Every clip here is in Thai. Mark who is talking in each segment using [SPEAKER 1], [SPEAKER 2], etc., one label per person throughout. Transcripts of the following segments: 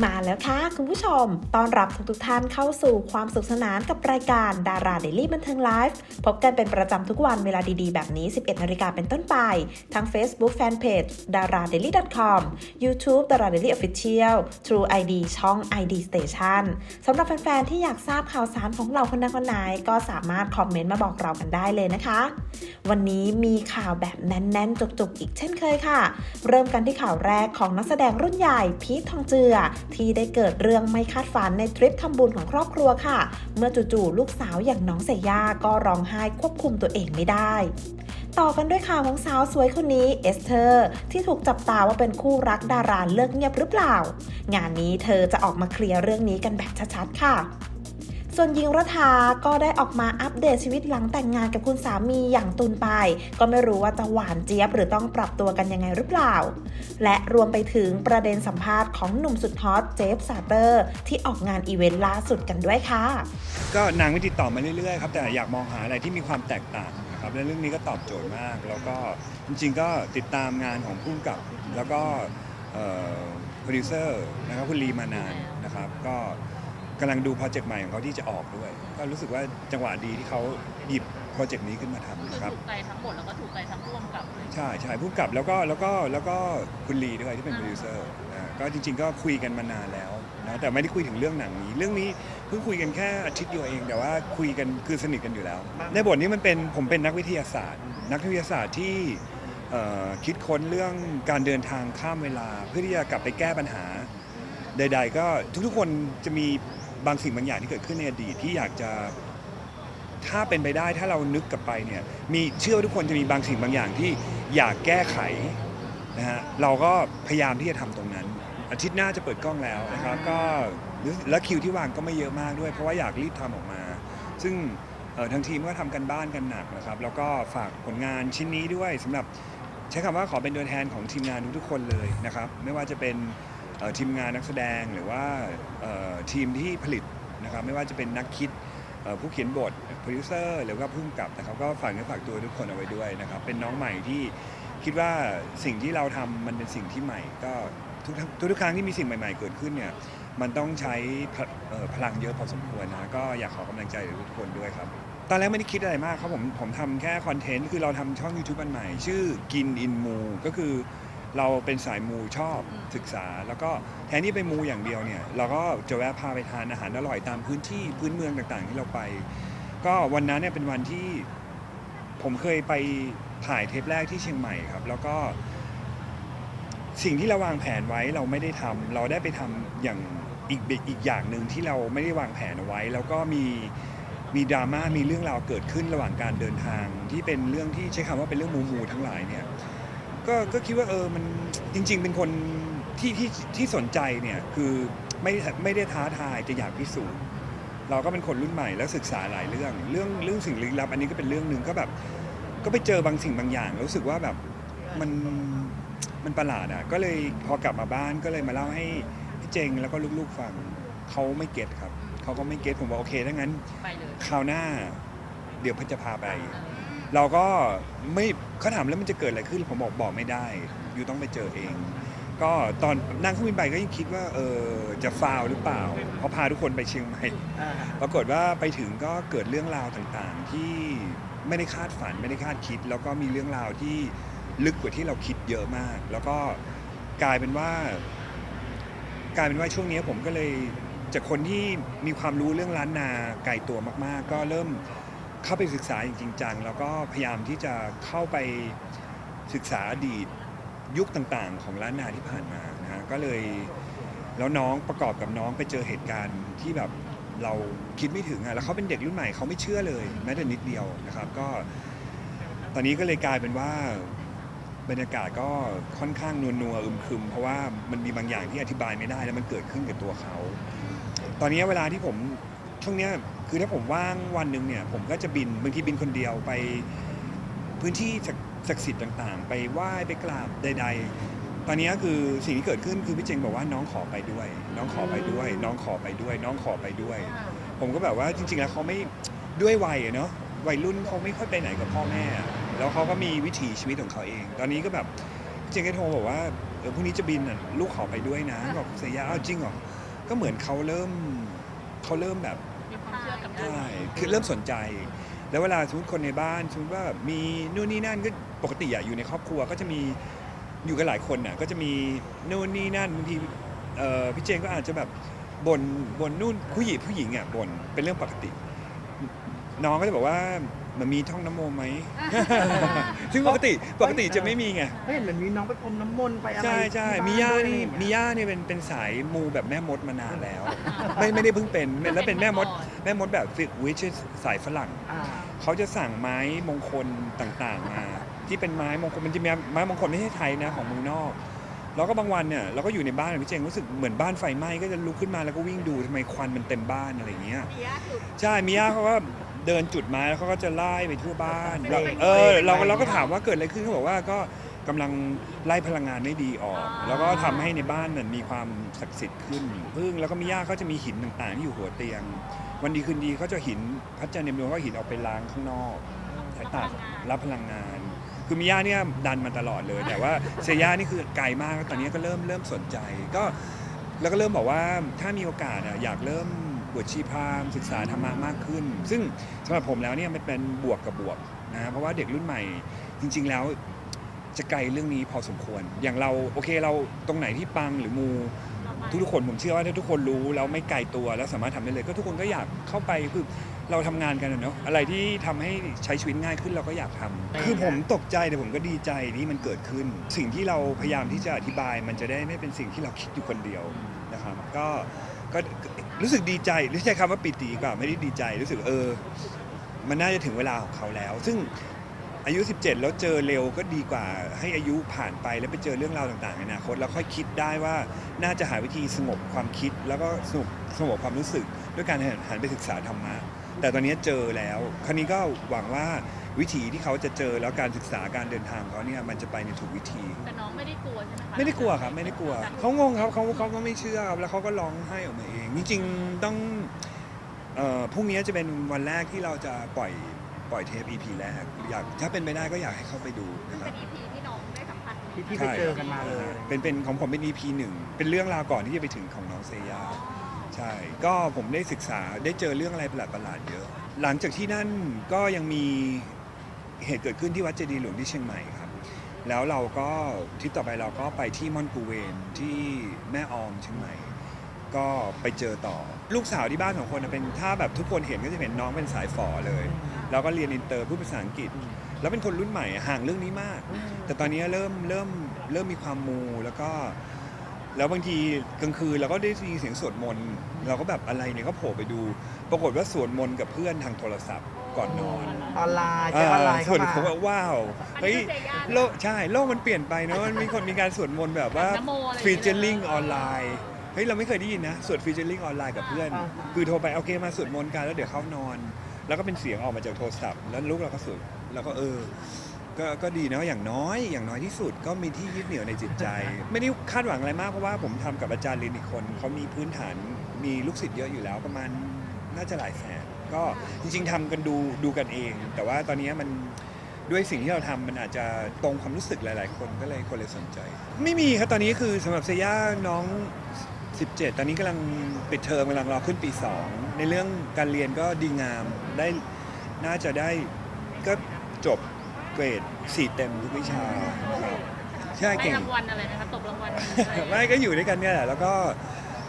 [SPEAKER 1] Ma. มาแล้วค่ะ คุณผู้ชมต้อนรับทุกทท่านเข้าสู่ความสุขสนานกับรายการดาราเดลี่บันเทิงไลฟ์พบกันเป็นประจำทุกวันเวลาดีๆ แบบนี้ 11 นาฬิกาเป็นต้นไปทั้ง Facebook Fanpage dara daily com YouTube dara daily official True ID ช่อง ID Station สำหรับแฟนๆที่อยากทราบข่าวสารของเราคนนักคนไหนก็สามารถคอมเมนต์มาบอกเรากันได้เลยนะคะ วันนี้มีข่าวแบบแน่นๆจุกๆ อีกเช่นเคยค่ะ เริ่มกันที่ข่าวแรกของนักแสดงรุ่นใหญ่พีททองเจือที่ได้เกิดเรื่องไม่คาดฝันในทริปทำบุญของครอบครัวค่ะ เมื่อจู่ๆลูกสาวอย่างน้องเสย่าก็ร้องไห้ควบคุมตัวเองไม่ได้ ต่อกันด้วยข่าวของสาวสวยคนนี้เอสเธอร์ ที่ถูกจับตาว่าเป็นคู่รักดาราเลิกเงียบหรือเปล่า งานนี้เธอจะออกมาเคลียร์เรื่องนี้กันแบบชัดๆค่ะ ส่วนหญิงรัฐาก็ได้ออกมาอัปเดตชีวิตหลังแต่งงานกับคุณสามีอย่างตุนไป ก็ไม่รู้ว่าจะหวานเจี๊ยบหรือต้องปรับตัวกันยังไงหรือเปล่า และรวมไปถึงประเด็นสัมภาษณ์ของหนุ่มสุดฮอตเจฟซาเตอร์ ที่ออกงานอีเวนต์ล่าสุดกันด้วยค่ะ
[SPEAKER 2] ก็นางไม่ติดต่อมาเรื่อยๆครับแต่อยากมองหาอะไรที่มีความแตกต่างนะครับและเรื่องนี้ก็ตอบโจทย์มาก แล้วก็จริงๆก็ติดตามงานของผู้กำกับ แล้วก็โปรดิวเซอร์นะครับคุณลีมานานนะครับก็ กำลังดูโปรเจกต์ใหม่ของเขาที่จะออกด้วย ก็รู้สึกว่าจังหวะดีที่เขาหยิบโปรเจกต์นี้ขึ้นมาทำ
[SPEAKER 3] คือ
[SPEAKER 2] นะครับ
[SPEAKER 3] ถูกใจทั้งหมดแล้วก็ถูกใจทั้งร่วมกับเลย
[SPEAKER 2] ใช่ใช่ผู้กำกับแล้วก็แล้วก็แล้วก็คุณลีด้วยที่เป็นโปรดิวเซอร์นะก็จริง ๆ ก็คุยกันมานานแล้วนะแต่ไม่ได้คุยถึงเรื่องหนังนี้ เรื่องนี้เพิ่งคุยกันแค่อาทิตย์เดียวเอง แต่ว่าคุยกันคือสนิทกันอยู่แล้ว ในบทนี้มันเป็นผมเป็นนักวิทยาศาสตร์ นักวิทยาศาสตร์ที่เอ่อคิดค้นเรื่องการเดินทางข้ามเวลา เพื่อที่จะกลับไปแก้ปัญหา ใด ๆ ก็ทุกๆคนจะมี บางสิ่งบางอย่างที่เกิดขึ้นในอดีตที่อยากจะถ้าเป็นไปได้ถ้าเรานึกกลับไปเนี่ยมีเชื่อว่าทุกคนจะมีบางสิ่งบางอย่างที่อยากแก้ไขนะฮะเราก็พยายามที่จะทำตรงนั้น อาทิตย์หน้าจะเปิดกล้องแล้วนะครับก็และคิวที่วางก็ไม่เยอะมากด้วย เพราะว่าอยากรีบทำออกมา ซึ่งเอ่อทางทีมก็ทำกันบ้านกันหนักนะครับ แล้วก็ฝากผลงานชิ้นนี้ด้วยสำหรับใช้คำว่าขอเป็นตัวแทนของทีมงานทุกๆคนเลยนะครับ ไม่ว่าจะเป็น ทีมงานนักแสดงหรือว่าทีมที่ผลิตนะครับไม่ว่าจะเป็นนักคิดผู้เขียนบทโปรดิวเซอร์หรือว่าผู้กำกับนะครับก็ฝากเนื้อฝากตัวทุกคนเอาไว้ด้วยนะครับเป็นน้องใหม่ที่คิดว่าสิ่งที่เราทำมันเป็นสิ่งที่ใหม่ ก็ทุกทุกทุกครั้งที่มีสิ่งใหม่ ๆ เกิดขึ้นเนี่ยมันต้องใช้พพลังเยอะพอสมควรนะก็อยากขอกำลังใจทุกคนด้วยครับตอนแรกไม่ได้คิดอะไรมากครับผมผมทำแค่คอนเทนต์คือเราทำช่อง YouTube อันใหม่ ชื่อกินอินมูก็คือ เราเป็นสายมูชอบศึกษา แล้วก็แทนที่ไปมูอย่างเดียวเนี่ย เราก็จะแวะพาไปทานอาหารอร่อยตามพื้นที่พื้นเมืองต่างๆที่เราไป ก็วันนั้นเนี่ยเป็นวันที่ผมเคยไปถ่ายเทปแรกที่เชียงใหม่ครับ แล้วก็สิ่งที่เราวางแผนไว้เราไม่ได้ทำเราได้ไปทำอย่างอีกอีกอย่างหนึ่งที่เราไม่ได้วางแผนเอาไว้ แล้วก็มีมีดราม่ามีเรื่องราวเกิดขึ้นระหว่างการเดินทาง ที่เป็นเรื่องที่ใช้คำว่าเป็นเรื่องมูมูทั้งหลายเนี่ย ก็ก็คิดว่าเออมันจริง ๆ เป็นคนที่ที่ที่สนใจเนี่ยคือไม่ไม่ได้ท้าทายจะอยากพิสูจน์เราก็เป็นคนรุ่นใหม่แล้วศึกษาหลายเรื่อง เรื่องเรื่องสิ่งลึกลับ อันนี้ก็เป็นเรื่องหนึ่งก็แบบ ก็ไปเจอบางสิ่งบางอย่างแล้วรู้สึกว่าแบบมันมันประหลาดอะก็เลยพอกลับมาบ้านก็เลยมาเล่าให้พี่เจงแล้วก็ลูกๆฟังเขาไม่เก็ตครับเขาก็ไม่เก็ตผมบอกโอเคถ้างั้น
[SPEAKER 3] ไปเลย
[SPEAKER 2] คราวหน้า เดี๋ยวพัชจะพาไป เราก็ไม่เขาถามแล้วมันจะเกิดอะไรขึ้นผมบอกบอกไม่ได้อยู่ต้องไปเจอเอง ก็ตอนนั่งเครื่องบินไปก็ยังคิดว่าเออจะฟาวหรือเปล่าเพราะพาทุกคนไปเชียงใหม่ปรากฏว่าไปถึงก็เกิดเรื่องราวต่างๆ ที่ไม่ได้คาดฝันไม่ได้คาดคิด แล้วก็มีเรื่องราวที่ลึกกว่าที่เราคิดเยอะมาก แล้วก็กลายเป็นว่า กลายเป็นว่าช่วงนี้ผมก็เลยจากคนที่มีความรู้เรื่องล้านนาไกลตัวมาก ๆ ก็เริ่ม เข้าไปศึกษาอย่างจริงจังแล้วก็พยายามที่จะเข้าไปศึกษาอดีตยุคต่างๆ ของล้านนาที่ผ่านมานะฮะก็เลยแล้วน้องประกอบกับน้องไปเจอเหตุการณ์ที่แบบเราคิดไม่ถึงอะแล้วเขาเป็นเด็กรุ่นใหม่เขาไม่เชื่อเลยแม้แต่นิดเดียวนะครับ ก็ ตอนนี้ก็เลยกลายเป็นว่าบรรยากาศก็ค่อนข้างนัวนัวๆอึมครึม เพราะว่ามันมีบางอย่างที่อธิบายไม่ได้แล้วมันเกิดขึ้นกับตัวเขา ตอนนี้เวลาที่ผม ช่วงเนี้ยคือถ้าผมว่างวันหนึ่งเนี่ยผมก็จะบินบางทีบินคนเดียวไปพื้นที่ศักศักดิ์สิทธิ์ต่างๆ ไปไหว้ไปกราบใด ๆ ตอนนี้คือสิ่งที่เกิดขึ้นคือพี่เจงบอกว่าน้องขอไปด้วย น้องขอไปด้วย น้องขอไปด้วย น้องขอไปด้วย ผมก็แบบว่าจริง ๆ แล้วเขาไม่ด้วยวัยอะเนาะวัยรุ่นเขาไม่ค่อยไปไหนกับพ่อแม่อะแล้วเขาก็มีวิถีชีวิตของเขาเอง ตอนนี้ก็แบบพี่เจงก็โทรบอกว่าเออพรุ่งนี้จะบินอะลูกขอไปด้วยนะบอกเซย่าอ้าจริงเหรอก็เหมือนเขาเริ่มเขาเริ่มแบบ
[SPEAKER 3] เชื่อกับ
[SPEAKER 2] ใช่คือเริ่มสนใจ แล้วเวลาสมมติคนในบ้านสมมติว่าแบบมีนู่นนี่นั่นก็ปกติอะอยู่ในครอบครัวก็จะมีอยู่กันหลายคนน่ะก็จะมีนู่นนี่นั่นบางทีเอ่อพี่เจนก็อาจจะแบบบ่นบ่นนู่นผู้หญิงผู้หญิงอะบ่นเป็นเรื่องปกติ น้องก็จะบอกว่ามันมีท่องน้ำโมไหม ซึ่งปกติปกติจะไม่มีไง
[SPEAKER 4] เฮ้ยเหมือนมีน้องไปพรมน้ำมนต์ไปอะไร
[SPEAKER 2] ใช่ใช่
[SPEAKER 4] ที่บ้
[SPEAKER 2] มีย่า
[SPEAKER 4] ด้วย
[SPEAKER 2] นี่
[SPEAKER 4] อะไรอง
[SPEAKER 2] มี
[SPEAKER 4] เงี้ย
[SPEAKER 2] ย่านี่เป็นเป็นสายมูแบบแม่มดมานานแล้ว ไม่ไม่ได้เพิ่งเป็น แล้วเป็นแม่มด แม่มดแบบฟิกวิชสายฝรั่ง
[SPEAKER 4] อ่า
[SPEAKER 2] เขาจะสั่งไม้มงคลต่างๆมา ที่เป็นไม้มงคลมันจะมีไม้มงคลไม่ใช่ไทยนะของเมืองนอก แล้วก็บางวันเนี่ยเราก็อยู่ในบ้านพี่เจงรู้สึกเหมือนบ้านไฟไหม้ก็จะลุกขึ้นมาแล้วก็วิ่งดูทำไมควันมันเต็มบ้านอะไรอย่างเงี้ยใช่มิยาเขาก็เดินจุดไม้แล้วเขาก็จะไล่ไปทั่วบ้านเราเออเราเราก็ถามว่าเกิดอะไรขึ้นเขาบอกว่าก็กำลังไล่พลังงานไม่ดีออก แล้วก็ทำให้ในบ้านมันมีความศักดิ์สิทธิ์ขึ้นพึ่งแล้วก็มิยาเขาจะมีหินต่างๆที่อยู่หัวเตียง วันดีคืนดีเขาจะหินพระจันทร์เต็มดวงก็หินออกไปล้างข้างนอกสายตารับพลังงาน คือมิย่าเนี่ยดันมาตลอดเลย แต่ว่าเซย่านี่คือไกลมากตอนนี้ก็เริ่มเริ่มสนใจ ก็แล้วก็เริ่มบอกว่าถ้ามีโอกาสอะอยากเริ่มบวชชีพราหมณ์ศึกษาธรรมะมากขึ้น ซึ่งสำหรับผมแล้วเนี่ยมันเป็นบวกกับบวกนะเพราะว่าเด็กรุ่นใหม่จริง ๆ แล้วจะไกลเรื่องนี้พอสมควร อย่างเราโอเคเราตรงไหนที่ปังหรือมู ทุกๆคนผมเชื่อว่าถ้าทุกคนรู้แล้วไม่ไกลตัวแล้วสามารถทำได้เลย ก็ทุกคนก็อยากเข้าไปคือเราทำงานกันอะเนาะอะไรที่ทำให้ใช้ชีวิตง่ายขึ้นเราก็อยากทำคือผมตกใจแต่ผมก็ดีใจที่มันเกิดขึ้น สิ่งที่เราพยายามที่จะอธิบาย มันจะได้ไม่เป็นสิ่งที่เราคิดอยู่คนเดียวนะครับก็ก็รู้สึกดีใจหรือใช้คำว่าปิติดีกว่าไม่ได้ดีใจรู้สึกเออ มันน่าจะถึงเวลาของเขาแล้ว ซึ่ง อายุ 17 แล้วเจอเร็วก็ดีกว่า ให้อายุผ่านไปแล้วไปเจอเรื่องราวต่างๆในอนาคตแล้วค่อยคิดได้ว่าน่าจะหาวิธีสงบความคิดแล้วก็สงบสงบความรู้สึก ด้วยการหันไปศึกษาธรรมะแต่ตอนนี้เจอแล้ว คราวนี้ก็หวังว่าวิธีที่เขาจะเจอแล้วการศึกษาการเดินทางของเขาเนี่ยมันจะไปในถูกวิธี
[SPEAKER 3] แต่น้องไม่ได้กลัวใช่ไหมคะ
[SPEAKER 2] ไม่ได้กลัวครับไม่ได้กลัวเขางงครับเขาเขาก็ไม่เชื่อครับแล้วเขาก็ร้องไห้ออกมาเองจริงๆต้องเอ่อพรุ่งนี้จะเป็นวันแรกที่เราจะปล่อย ปล่อยเทป EP แรกอยากถ้าเป็นไปได้ก็อยากให้เข้าไปดูนะครับ
[SPEAKER 3] เป็น EP ที่น้องได้สัมผัส
[SPEAKER 4] ที่ที่ไปเจอกันมาเลย
[SPEAKER 2] เป็นเป็นของผมเป็น EP หนึ่งเป็นเรื่องราวก่อนที่จะไปถึงของน้องเซย่าใช่ ก็ผมได้ศึกษาได้เจอเรื่องอะไรประหลาดประหลาดๆเยอะ หลังจากที่นั่นก็ยังมีเหตุเกิดขึ้นที่วัดเจดีย์หลวงที่เชียงใหม่ครับ แล้วเราก็ทริปต่อไปเราก็ไปที่ม่อนกูเวนที่แม่ออมเชียงใหม่ ก็ไปเจอต่อ ลูกสาวที่บ้านของคนนะเป็นถ้าแบบทุกคนเห็นก็จะเห็นน้องเป็นสายฝอเลย แล้วก็เรียนอินเตอร์พูดภาษาอังกฤษ แล้วเป็นคนรุ่นใหม่ห่างเรื่องนี้มาก แต่ตอนนี้เริ่มเริ่มเริ่มมีความมูแล้วก็ แล้วบางทีกลางคืนเราก็ได้ยินเสียงสวดมนต์เราก็แบบอะไรเนี่ยก็โผล่ไปดู ปรากฏว่าสวดมนต์กับเพื่อนทางโทรศัพท์ก่อนนอน
[SPEAKER 4] ออนไลน์ใช้ออนไลน์
[SPEAKER 2] ส่
[SPEAKER 4] เข้า
[SPEAKER 2] วน
[SPEAKER 4] มา
[SPEAKER 2] ผมว่าว้าวเฮ้ยโลกใช่โลกมันเปลี่ยนไปเนอะมันมีคนมีการสวดมนต์แบบว่า
[SPEAKER 3] นโมอะไรอย่าง
[SPEAKER 2] ฟี
[SPEAKER 3] เงี้ย
[SPEAKER 2] เจอริงออนไลน์เฮ้ยเราไม่เคยได้ยินนะสวดฟีเจอริงออนไลน์กับเพื่อน
[SPEAKER 4] อ่า
[SPEAKER 2] คือโทรไปโอเคมาสวดมนต์กันแล้วเดี๋ยวเข้านอน แล้วก็เป็นเสียงออกมาจากโทรศัพท์ แล้วลูกเราก็สวดแล้วก็เออก็ก็ดีนะอย่างน้อยอย่างน้อยที่สุดก็มีที่ยึดเหนี่ยวในจิตใจ ไม่ได้คาดหวังอะไรมากเพราะว่าผมทำกับอาจารย์ลินอีกคนเขามีพื้นฐานมีลูกศิษย์เยอะอยู่แล้วประมาณน่าจะหลายแสนก็จริง ๆทำกันดูดูกันเอง แต่ว่าตอนนี้มันด้วยสิ่งที่เราทำมันอาจจะตรงความรู้สึกหลาย ๆ คนก็เลยคนเลยสนใจ ไม่มีครับตอนนี้คือสำหรับเซย่าน้อง 17 ตอนนี้กำลังปิดเทอมกำลังรอขึ้นปี 2 ในเรื่องการเรียนก็ดีงามได้น่าจะได้ก็จบเกรด 4 เต็มทุกวิชาครับใช่
[SPEAKER 3] ได้
[SPEAKER 2] เก่ง
[SPEAKER 3] รางวัลอะไรไหมคะตบรางวัลอะไร
[SPEAKER 2] ไม่ก็อยู่ด้วยกันเนี่ยแหละ แล้วก็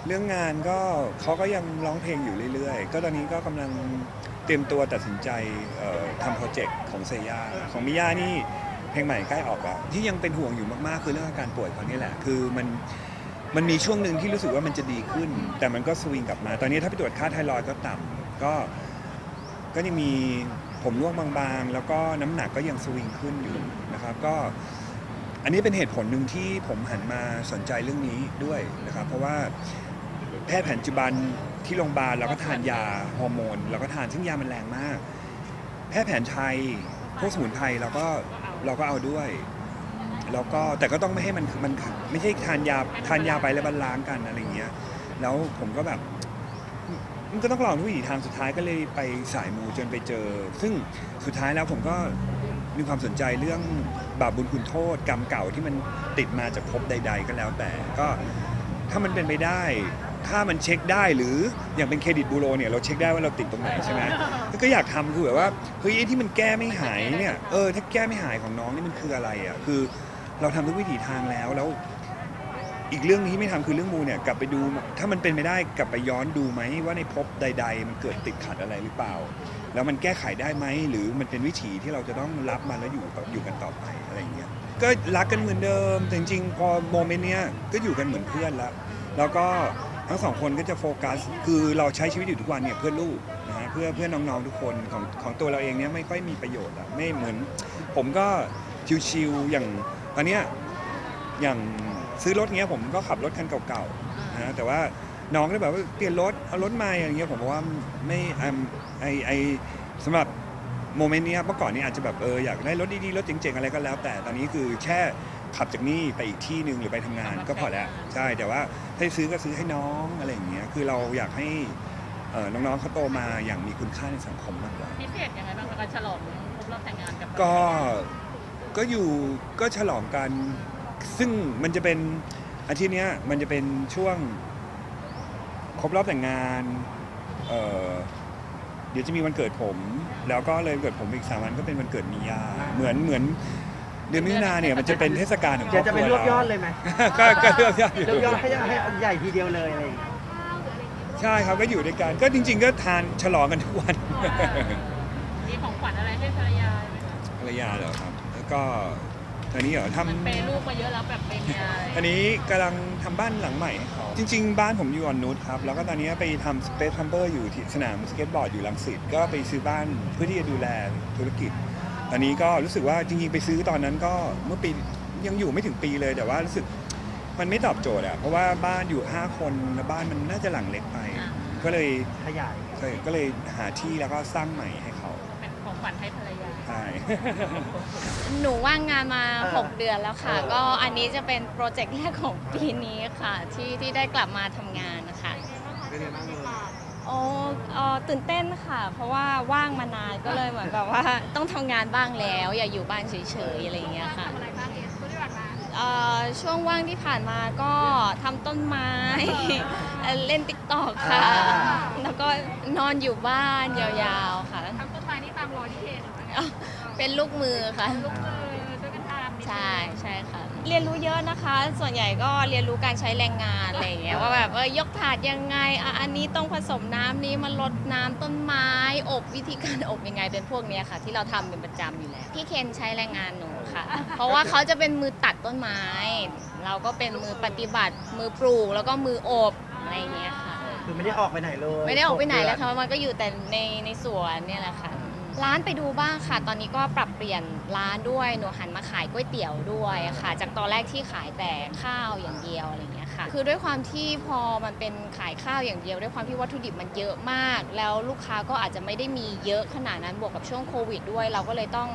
[SPEAKER 2] เรื่องงานก็เขาก็ยังร้องเพลงอยู่เรื่อยๆ ก็ตอนนี้ก็กำลังเตรียมตัวตัดสินใจเอ่อทำโปรเจกต์ของเซย่าของมิย่านี่เพลงใหม่ใกล้ออกแล้วที่ยังเป็นห่วงอยู่มากๆ คือเรื่องอาการป่วยเขานี่แหละ คือมัน มันมีช่วงหนึ่งที่รู้สึกว่ามันจะดีขึ้น แต่มันก็สวิงกลับมา ตอนนี้ถ้าไปตรวจค่าไทรอยด์ก็ต่ำก็ก็ยังมีผมร่วงบางๆ แล้วก็น้ำหนักก็ยังสวิงขึ้นอยู่นะครับ ก็อันนี้เป็นเหตุผลหนึ่งที่ผมหันมาสนใจเรื่องนี้ด้วยนะครับ เพราะว่าแพทย์แผนปัจจุบันที่โรงพยาบาลเราก็ทานยาฮอร์โมนเราก็ทานซึ่งยามันแรงมาก แพทย์แผนไทยพวกสมุนไพรเราก็เราก็เอาด้วย แล้วก็แต่ก็ต้องไม่ให้มันมันไม่ใช่ทานยาทานยาไปแล้วมันล้างกันอะไรเงี้ย แล้วผมก็แบบมันก็ต้องลองทุกวิถีทางสุดท้ายก็เลยไปสายมูจนไปเจอ ซึ่งสุดท้ายแล้วผมก็มีความสนใจเรื่องบาปบุญคุณโทษกรรมเก่าที่มันติดมาจากภพใด ๆ ก็แล้วแต่ก็ถ้ามันเป็นไปได้ ถ้ามันเช็คได้หรืออย่างเป็นเครดิตบูโรเนี่ยเราเช็คได้ว่าเราติดตรงไหนใช่ไหมแล้วก็อยากทำคือแบบว่าเฮ้ยไอ้ที่มันแก้ไม่หายเนี่ยเออถ้าแก้ไม่หายของน้องนี่มันคืออะไรอะคือ เราทำทุกวิถีทางแล้วแล้ว อีกเรื่องนี้ที่ไม่ทำคือเรื่องมูเนี่ยกลับไปดู ถ้ามันเป็นไปได้กลับไปย้อนดูไหมว่าในภพใด ๆ มันเกิดติดขัดอะไรหรือเปล่า แล้วมันแก้ไขได้ไหมหรือมันเป็นวิถีที่เราจะต้องรับมันแล้วอยู่ออยู่กันต่อไปอะไรอย่างเงี้ยก็รักกันเหมือนเดิมแต่จริงๆพอโมเมนต์เนี้ยก็อยู่กันเหมือนเพื่อนแล้วแล้วก็ทั้งสองคนก็จะโฟกัส คือเราใช้ชีวิตอยู่ทุกวันเนี่ยเพื่อลูกนะฮะเพื่อเพื่อน้องๆทุกคนของของตัวเราเองเนี่ยไม่ค่อยมีประโยชน์อะไม่เหมือน ผมก็ชิวๆอย่าง ตอนเนี้ยอย่างซื้อรถเงี้ยผมก็ขับรถคันเก่าๆนะฮะแต่ว่าน้องก็แบบว่าเปลี่ยนรถเอารถใหม่อะไรเงี้ยผมบอกว่าไม่อืมไอไอสำหรับโมเมนต์เนี้ยเมื่อก่อนนี้อาจจะแบบเอออยากได้รถดีๆรถเจ๋งๆอะไรก็แล้ว แต่ตอนนี้คือแค่ขับจากนี่ไปอีกที่หนึ่งหรือไปทำงานก็พอแล้วใช่แต่ว่าถ้าซื้อก็ซื้อให้น้องอะไรอย่างเงี้ยคือเราอยากให้เอ่อน้องๆเขาโตมาอย่างมีคุณค่าในสังคมมากกว่า
[SPEAKER 3] พิเศษยังไงบ้างคะการฉลองครบรอบแต่งงานกับ
[SPEAKER 2] ก็ ก็อยู่ก็ฉลองกัน ซึ่งมันจะเป็นอาทิตย์เนี้ยมันจะเป็นช่วงครบรอบแต่งงานเอ่อเดี๋ยวจะมีวันเกิดผม แล้วก็เลยเกิดผมอีกสามวันก็เป็นวันเกิดมียา เหมือนเหมือนเดือนมิถุนาเนี่ยมันจะเป็นเทศกาลของคร
[SPEAKER 4] เดี๋ย
[SPEAKER 2] อ
[SPEAKER 4] ว
[SPEAKER 2] บ
[SPEAKER 4] จะ
[SPEAKER 2] ค
[SPEAKER 4] ไป
[SPEAKER 2] รัว
[SPEAKER 4] รวบยอดเลยไหม
[SPEAKER 2] ก็ก็เลือกยอดอยู่
[SPEAKER 4] รวบยอดให้ให้อันใหญ่ทีเดียวเลยอะไรอย่างเงี้ย
[SPEAKER 2] ใช่ครับก็อยู่ด้วยกันก็จริง ๆ ก็ทานฉลองกันทุกวัน
[SPEAKER 3] มีของขวัญอะไรให้ภรรยาไหมคะ
[SPEAKER 2] ภรรยาเหรอครับแล้ว ก็ตอนนี้เหรอทำ
[SPEAKER 3] มันเปย์ลูกมาเยอะแล้วแบบเป็นยาย
[SPEAKER 2] อันนี้กำลังทำบ้านหลังใหม่ให้เขาจริง ๆ บ้านผมอยู่อ่อนนุชครับ แล้วก็ตอนนี้ไปทำสเปซทัมเบอร์อยู่ที่สนามสเก็ตบอร์ดอยู่ลังสิตก็ไปซื้อบ้านเพื่อที่จะดูแลธุรกิจตอนนี้ก็รู้สึกว่าจริงๆ ไปซื้อตอนนั้นก็เมื่อปียังอยู่ไม่ถึงปีเลยแต่ว่ารู้สึกมันไม่ตอบโจทย์อะเพราะว่าบ้านอยู่ 5 คนแล้วบ้านมันน่าจะหลังเล็กไป ก็เลย
[SPEAKER 4] ขยาย
[SPEAKER 2] ก็เลยหาที่แล้วก็สร้างใหม่ให้เขา
[SPEAKER 3] เป็น ของขวัญให้ภรรยา
[SPEAKER 2] ใช่
[SPEAKER 5] หนูว่างงานมา
[SPEAKER 4] เออ
[SPEAKER 5] 6เดือนแล้วค่ะ
[SPEAKER 4] เออ
[SPEAKER 5] ก็อันนี้จะเป็นโปรเจกต์แรกของปีนี้ค่ะ ที่ที่ได้กลับมาทำงานนะคะ
[SPEAKER 4] เป็นไงบ้างเลย
[SPEAKER 5] โอ้เอ่อตื่นเต้นค่ะ เพราะว่าว่างมานานก็เลยเหมือนแบบว่า ต้องทำงานบ้างแล้ว อย่าอยู่บ้านเฉยๆอะไรอย่างเงี้ยค่ะ
[SPEAKER 3] อะไรบ้างเนี่ยคุณที่ผ่านมา
[SPEAKER 5] เอ่อช่วงว่างที่ผ่านมาก็ทำต้นไม้ เอ่อเล่นติ๊กตอกค่ะ แล้วก็นอนอยู่บ้านยาวๆค่ะ
[SPEAKER 3] ทำต้นไม้นี่ตาม รอยที่เห็นเหรอคะ
[SPEAKER 5] เป็นลูกมือค่ะ
[SPEAKER 3] ลูกมือช่วยกันทำนิดนึง
[SPEAKER 5] ใช่ใช่ค่ะ เรียนรู้เยอะนะคะ ส่วนใหญ่ก็เรียนรู้การใช้แรงงานอะไรอย่างเงี้ยว่าแบบเออยกถาดยังไงอะอันนี้ต้องผสมน้ำนี้มาลดน้ำต้นไม้ อบวิธีการอบยังไงเป็นพวกเนี้ยค่ะ ที่เราทำเป็นประจำอยู่แล้วพี่เคนใช้แรงงานหนูค่ะ เพราะว่าเขาจะเป็นมือตัดต้นไม้ เราก็เป็นมือปฏิบัติ มือปลูกแล้วก็มืออบอะไรอย่างเงี้ยค่ะ
[SPEAKER 4] คือไม่ได้ออกไปไหนเลย
[SPEAKER 5] ไม่ได้ออกไปไหนแล้ว
[SPEAKER 4] ห
[SPEAKER 5] ค่ะมันก็อยู่แต่ในในสวนเนี่ยแหละค่ะ ร้านไปดูบ้างค่ะ ตอนนี้ก็ปรับเปลี่ยนร้านด้วย หนูหันมาขายก๋วยเตี๋ยวด้วยค่ะ จากตอนแรกที่ขายแต่ข้าวอย่างเดียวอะไรเงี้ยค่ะ คือด้วยความที่พอมันเป็นขายข้าวอย่างเดียว ด้วยความที่วัตถุดิบมันเยอะมาก แล้วลูกค้าก็อาจจะไม่ได้มีเยอะขนาดนั้น บวกกับช่วงโควิดด้วย เราก็เลยต้อง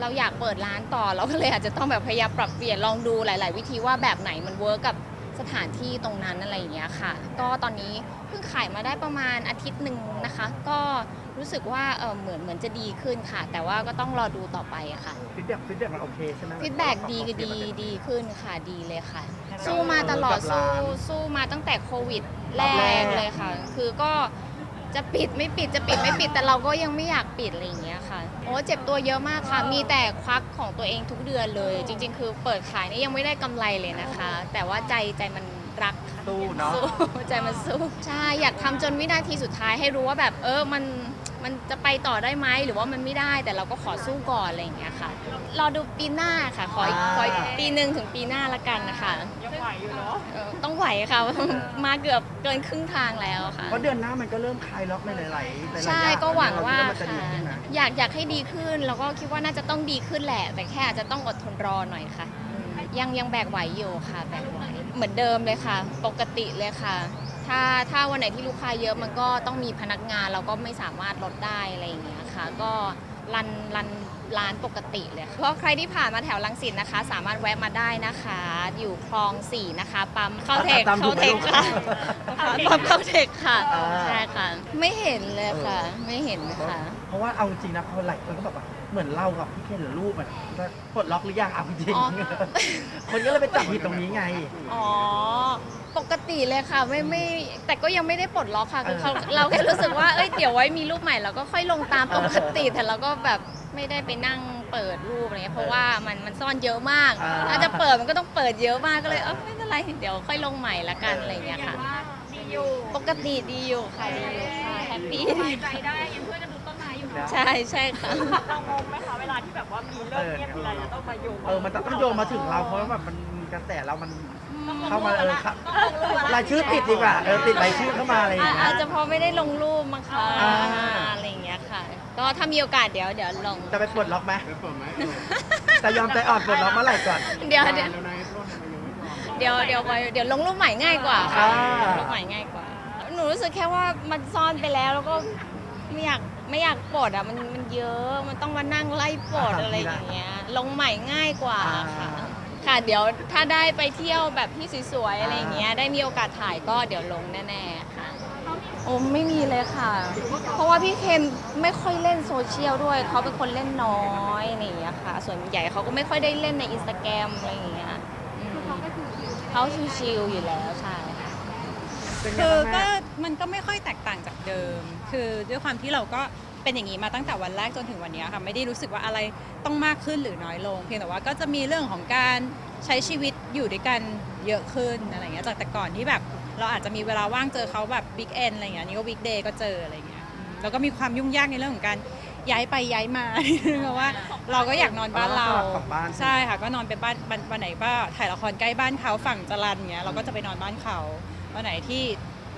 [SPEAKER 5] เราอยากเปิดร้านต่อ เราก็เลยอาจจะต้องแบบพยายามปรับเปลี่ยนลองดูหลาย ๆ วิธีว่าแบบไหนมันเวิร์กกับ สถานที่ตรงนั้นอะไรอย่างเงี้ยค่ะ ก็ตอนนี้เพิ่งขายมาได้ประมาณอาทิตย์หนึ่งนะคะ ก็รู้สึกว่าเออเหมือนเหมือนจะดีขึ้นค่ะ แต่ว่าก็ต้องรอดูต่อไปอะค่ะ
[SPEAKER 4] ฟีดแบ็กฟีดแบ็กมันโอเคใช่ไหม
[SPEAKER 5] ฟีดแบ็กดีก็ดีดีขึ้นค่ะดีเลยค่ะ สู้มาตลอดสู้สู้มาตั้งแต่โควิดแรกเลยค่ะ คือก็จะปิดไม่ปิดจะปิดไม่ปิดแต่เราก็ยังไม่อยากปิดอะไรอย่างเงี้ยค่ะ โอ้เจ็บตัวเยอะมากค่ะ มีแต่ควักของตัวเองทุกเดือนเลย จริง ๆ คือเปิดขายนี่ยังไม่ได้กำไรเลยนะคะ แต่ว่าใจใจมันรักค่ะ
[SPEAKER 4] ตู้เนาะ
[SPEAKER 5] สู้ใจมันสู้ใช่อยากทำจนวินาทีสุดท้ายให้รู้ว่าแบบเออมันมันจะไปต่อได้ไหมหรือว่ามันไม่ได้แต่เราก็ขอสู้ก่อนอะไรอย่างเงี้ยค่ะรอดูปีหน้าค่ะขออีกขออีกปีหนึ่งถึงปีหน้าละกันนะคะ
[SPEAKER 3] ยัง ไหวอยู่เนาะ
[SPEAKER 5] เออต้องไหวค่ะ มาเกือบเกินครึ่งทางแล้วค่ะ
[SPEAKER 4] เพราะเดือนหน้ามันก็เริ่มคลายล็อกในหลายๆหลายๆ
[SPEAKER 5] ใช่
[SPEAKER 4] อย่
[SPEAKER 5] ก็หวังว่า
[SPEAKER 4] เรคิดมันจะดี
[SPEAKER 5] ค่ะ
[SPEAKER 4] ขึ้นนะ
[SPEAKER 5] อยากอยากให้ดีขึ้น แล้วก็คิดว่าน่าจะต้องดีขึ้นแหละ แต่แค่อาจจะต้องอดทนรอหน่อยค่ะอืมยังยังแบกไหวอยู่ค่ะแบกไหวเหมือนเดิมเลยค่ะ ปกติเลยค่ะ ถ้าถ้าวันไหนที่ลูกค้าเยอะมันก็ต้องมีพนักงานเราก็ไม่สามารถลดได้อะไรอย่างเงี้ยค่ะ ก็รันรัน ร้านปกติเลยค่ะเพราะใครที่ผ่านมาแถวลังสิตนะคะ สามารถแวะมาได้นะคะ อยู่คลองสี่นะคะปั๊มเข้าเทค
[SPEAKER 4] ตามถู
[SPEAKER 5] เข้าก
[SPEAKER 4] ไหม
[SPEAKER 5] เทคค่ะ
[SPEAKER 4] ลูก
[SPEAKER 5] ปั๊มเข้าเทคค่ะ
[SPEAKER 4] อ่า
[SPEAKER 5] ใช่ค่ะ ไม่เห็นเลยค่ะ ไม่เห็นค่ะ
[SPEAKER 4] เพราะว่าเอาจริงๆนะคนหลายคนก็แบบว่าเหมือนเรากับพี่เคนหรือรูปอะจะปลดล็อกหรือยังเอาจริง
[SPEAKER 5] อ๋อ
[SPEAKER 4] ๆคนก็เลยไปจับผิดตรงนี้ไง
[SPEAKER 5] อ๋อปกติเลยค่ะไม่ไม่แต่ก็ยังไม่ได้ปลดล็อกค่ะคือเขา
[SPEAKER 4] เออ
[SPEAKER 5] เราแค่รู้สึกว่าเอ้ยเดี๋ยวไว้มีรูปใหม่เราก็ค่อยลงตามปกติแต่เราก็แบบ ไม่ได้ไปนั่งเปิดรูปอะไรเงี้ยเพราะว่ามันมันซ่อนเยอะมาก
[SPEAKER 4] อ่า
[SPEAKER 5] ถ้าจะเปิดมันก็ต้องเปิดเยอะมากก็เลยเออไม่เป็นไรเดี๋ยวค่อยลงใหม่ละกันอะไรเงี้ยค่ะ
[SPEAKER 3] ว่าดีอยู่
[SPEAKER 5] ปกติดีอยู่ค่ะดีอยู่ค่ะแฮปปี้
[SPEAKER 3] สบายใจได้ยังช่วยกันดูต้นไม้อยู่นะ
[SPEAKER 5] ใช่ใช่ค่ะ
[SPEAKER 3] เรางงไหมคะเวลาที่แบบว่ามีเรื่องเงียบทีไรจะต้องมาโยง
[SPEAKER 4] เออมันต้องโยงมาถึงเราเพราะว่าแบบมันมีกระแสเรามัน เข้ามาเออครับ
[SPEAKER 3] ต้องลงรูป
[SPEAKER 4] รายชื่อติดดีกว่าเออติดรายชื่อเข้ามาอะไรอย่าง
[SPEAKER 5] อะ
[SPEAKER 4] เงี้
[SPEAKER 5] อายจจะเพราะไม่ได้ลงรูปมั้งคะ
[SPEAKER 4] อ่า
[SPEAKER 5] อะไรอย่างเงี้ยค่ะ ก็ถ้ามีโอกาสเดี๋ยวเดี๋ยวลง
[SPEAKER 4] จะไปปลดล็อกไหมจะยอมใจอ่อนปลดล็อกเมื่อไหร่ก่อน
[SPEAKER 5] เดี๋ยวเดี๋ยวเดี๋ยวเดี๋ยวไปเดี๋ยวลงรูปใหม่ง่ายกว่าค่ะ
[SPEAKER 4] อ่า
[SPEAKER 5] รูปใหม่ง่ายกว่า หนูรู้สึกแค่ว่ามันซ่อนไปแล้วแล้วก็ไม่อยากไม่อยากปลดอะมันมันเยอะมันต้องมานั่งไล่ปลดอะไรอย่างเงี้ยลงใหม่ง่ายกว่าค่ะ ค่ะเดี๋ยวถ้าได้ไปเที่ยวแบบที่สวยๆอะไรอย่างเงี้ยได้มีโอกาสถ่ายก็เดี๋ยวลงแน่ๆค่ะ โอ้ไม่มีเลยค่ะ เพราะว่าพี่เคนไม่ค่อยเล่นโซเชียลด้วย เขาเป็นคนเล่นน้อยอะไรอย่างเงี้ยค่ะ ส่วนใหญ่เขาก็ไม่ค่อยได้เล่นในอินสตาแกรมอะไรอย่างเงี้ยอืมเขาชิลๆอยู่แล้วใช่ค่ะ
[SPEAKER 4] เป็นไง
[SPEAKER 6] คือ
[SPEAKER 4] บ้าง
[SPEAKER 6] ก็
[SPEAKER 4] แม่
[SPEAKER 6] มันก็ไม่ค่อยแตกต่างจากเดิม คือด้วยความที่เราก็ เป็นอย่างนี้มาตั้งแต่วันแรกจนถึงวันนี้ค่ะไม่ได้รู้สึกว่าอะไรต้องมากขึ้นหรือน้อยลง เพียงแต่ว่าก็จะมีเรื่องของการใช้ชีวิตอยู่ด้วยกันเยอะขึ้นอะไรเงี้ยจากแต่ก่อนที่แบบเราอาจจะมีเวลาว่างเจอเขาแบบบิ๊กเอนอะไรเงี้ยนี่ก็บิ๊กเดย์ก็เจออะไรเงี้ยอืมแล้วก็มีความยุ่งยากในเรื่องของการย้ายไปย้ายมาเพราะว่าเราก็อยากนอนบ้านเรา
[SPEAKER 4] สลับของบ้าน
[SPEAKER 6] ใช่ค่ะก็นอนไปบ้านวันวันไหนก็ถ่ายละครใกล้บ้านเขาฝั่งจรันเงี้ยเราก็จะไปนอนบ้านเขาวันไหนที่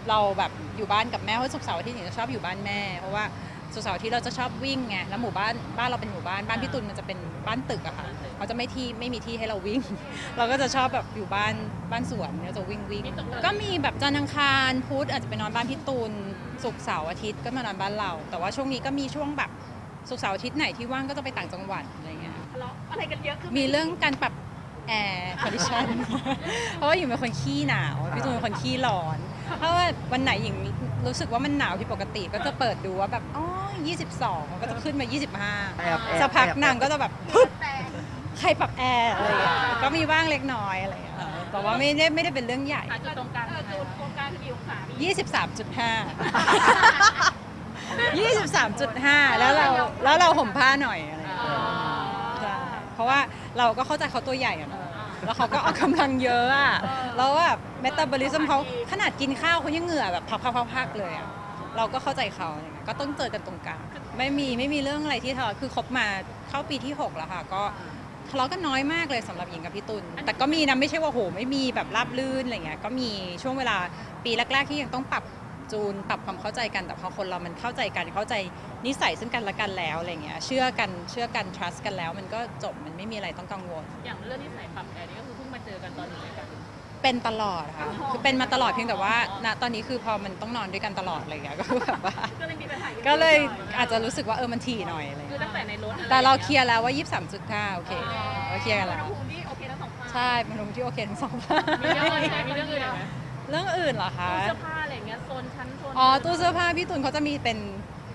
[SPEAKER 6] เราแบบอยู่บ้านกับแม่เพราะศุกร์เสาร์อาที่หนูจะชอบอยู่บ้านแม่ เพราะว่า ศุกร์เสาร์อาที่เราจะชอบวิ่งไงแล้วหมู่บ้านบ้านเราเป็นหมู่บ้านบ้านพี่ตุลมันจะเป็นบ้านตึกอะค่ะเขาจะไม่ที่ไม่มีที่ให้เราวิ่ง เราก็จะชอบแบบอยู่บ้านบ้านสวนเราจะวิ่งวิ่งก็มีแบบจันทร์อังคารพุธอาจจะไปนอนบ้านพี่ตุลศุกร์เสาร์อาทิตย์ก็มานอนบ้านเรา แต่ว่าช่วงนี้ก็มีช่วงแบบศุกร์เสาร์อาทิตย์ไหนที่ว่างก็จะไปต่างจังหวัดอะไรเงี้ย
[SPEAKER 3] ทะเลาะอะไรกันเยอะขึ้น
[SPEAKER 6] มีเรื่องการปรับแอร์คอนดิชันเพราะว่าหญิงเป็นคนขี้หนาวพี่ตูนเป็นคนขี้ร้อน เพราะว่าวันไหนหญิงรู้สึกว่ามันหนาวผิดปกติก็จะเปิดดูว่าแบบอ๋อ22มันก็จะขึ้นมา
[SPEAKER 4] แอบแอบ
[SPEAKER 6] 25สักพักนางก็จะแบบปึ๊บใครปรับแอร์อะไรอย่างเงี้ยก็มีบ้างเล็กน้อยอะไรอย่างเงี้ยแต่ว่าไม่ได้ไม่ได้เป็นเรื่องใหญ่
[SPEAKER 3] หาจุดตรงกลางจุดตรงกลางคือกี่องศามี
[SPEAKER 6] 23.5 23.5 แล้วเราแล้วเราห่มผ้าหน่อยอะไรอย่างเงี้ยใช่เพราะว่าเราก็เข้าใจเขาตัวใหญ่อะเนอะ แล้วเขาก็ออกกำลังเยอะอะแล้วแบบเมตาบอลิซึมเขาขนาดกินข้าวเขายังเหงื่อแบบพักๆๆๆเลยอะเราก็เข้าใจเขาอะไรเงี้ยก็ต้องเจอกันตรงกลางไม่มีไม่มีเรื่องอะไรที่ทะเลาะคือคบมาเข้าปีที่ 6 แล้วค่ะ ก็ทะเลาะกันน้อยมากเลยสำหรับหญิงกับพี่ตุลแต่ก็มีนะไม่ใช่ว่าโหไม่มีแบบราบลื่นอะไรเงี้ยก็มีช่วงเวลาปีแรกๆที่ยังต้องปรับ จูนปรับความเข้าใจกันแต่พอคนเรามันเข้าใจกันเข้าใจนิสัยซึ่งกันและกันแล้วอะไรเงี้ยเชื่อกันเชื่อกัน trust กันแล้ว มันก็จบมันไม่มีอะไรต้องกังวล
[SPEAKER 3] อย่างเรื่องที่ใส่ปรับแอร์นี่ก็คือเพิ่งมาเจอกันตอนอยู่ด้วยกัน
[SPEAKER 6] เป็นตลอดค่ะคือเป็นมาตลอดเพียงแต่ว่าณตอนนี้คือพอมันต้องนอนด้วยกันตลอดอะไรเงี้ยก็คือแบบว่า
[SPEAKER 3] ก็เลยมีปัญหา
[SPEAKER 6] ก็เลยอาจจะรู้สึกว่าเออมันถี่หน่อยอะไร
[SPEAKER 3] คือ
[SPEAKER 6] เงี้ย
[SPEAKER 3] ตั้งแต่ในรถ
[SPEAKER 6] แต่เราเคลียร์แล้วว่า 23.5 โอเคเราเคลียร์กันแล้ว
[SPEAKER 3] ภูมิที่โอเคทั้งสองฝ่าย
[SPEAKER 6] ใช่มันลงที่โอเคทั้งสองฝ่าย
[SPEAKER 3] มีเรื่องอื่นไหมมีเรื่องอื่นไหม
[SPEAKER 6] เรื่องอื่นเหรอคะ
[SPEAKER 3] ตู้เสื้อผ้า นชั้นโซน
[SPEAKER 6] อ๋อตู้เสื้อผ้าพี่ตุลเขาจะมีเป็น